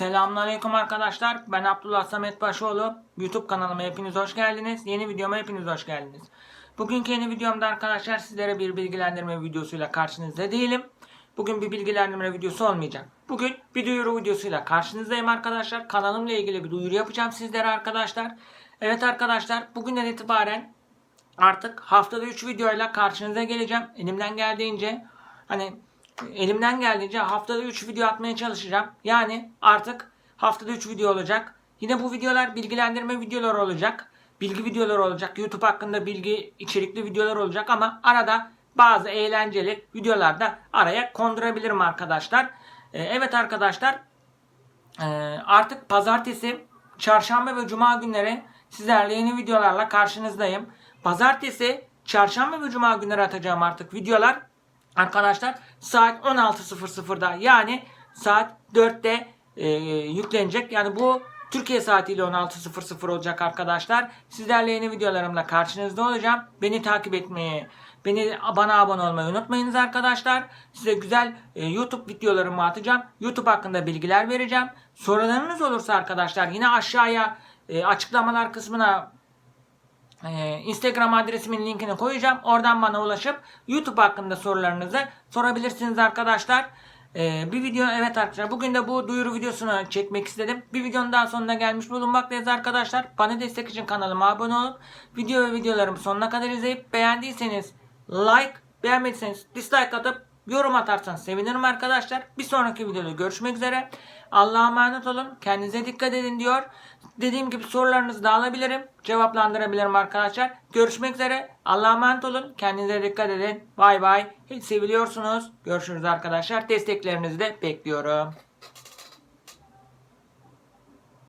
Selamünaleyküm arkadaşlar. Ben Abdullah Samet Başoğlu. YouTube kanalıma hepiniz hoş geldiniz. Yeni videoma hepiniz hoş geldiniz. Bugünkü yeni videomda arkadaşlar sizlere bir bilgilendirme videosuyla karşınızda değilim. Bugün bir bilgilendirme videosu olmayacak. Bugün bir duyuru videosuyla karşınızdayım arkadaşlar. Kanalımla ilgili bir duyuru yapacağım sizlere arkadaşlar. Evet arkadaşlar bugünden itibaren artık haftada 3 videoyla karşınıza geleceğim. Elimden geldiğince hani elimden geldiğince haftada 3 video atmaya çalışacağım. Yani artık haftada 3 video olacak. Yine bu videolar bilgilendirme videoları olacak. Bilgi videoları olacak. YouTube hakkında bilgi içerikli videolar olacak ama arada bazı eğlenceli videolar da araya kondurabilirim arkadaşlar. Ee, evet arkadaşlar ee, artık pazartesi, çarşamba ve cuma günleri sizlerle yeni videolarla karşınızdayım. Pazartesi, çarşamba ve cuma günleri atacağım artık videolar. Arkadaşlar saat 16.00'da yani saat 4'te e, yüklenecek. Yani bu Türkiye saatiyle 16.00 olacak arkadaşlar. Sizlerle yeni videolarımla karşınızda olacağım. Beni takip etmeyi, beni bana abone olmayı unutmayınız arkadaşlar. Size güzel e, YouTube videolarımı atacağım. YouTube hakkında bilgiler vereceğim. Sorularınız olursa arkadaşlar yine aşağıya e, açıklamalar kısmına ee, Instagram adresimin linkini koyacağım. Oradan bana ulaşıp YouTube hakkında sorularınızı sorabilirsiniz arkadaşlar. Ee, bir video evet arkadaşlar bugün de bu duyuru videosunu çekmek istedim. Bir videonun daha sonuna gelmiş bulunmaktayız arkadaşlar. Bana destek için kanalıma abone olup video ve videolarımı sonuna kadar izleyip beğendiyseniz like, beğenmediyseniz dislike atıp yorum atarsanız sevinirim arkadaşlar. Bir sonraki videoda görüşmek üzere. Allah'a emanet olun. Kendinize dikkat edin diyor. Dediğim gibi sorularınızı da alabilirim. Cevaplandırabilirim arkadaşlar. Görüşmek üzere. Allah'a emanet olun. Kendinize dikkat edin. Bay bay. Hiç seviliyorsunuz. Görüşürüz arkadaşlar. Desteklerinizi de bekliyorum.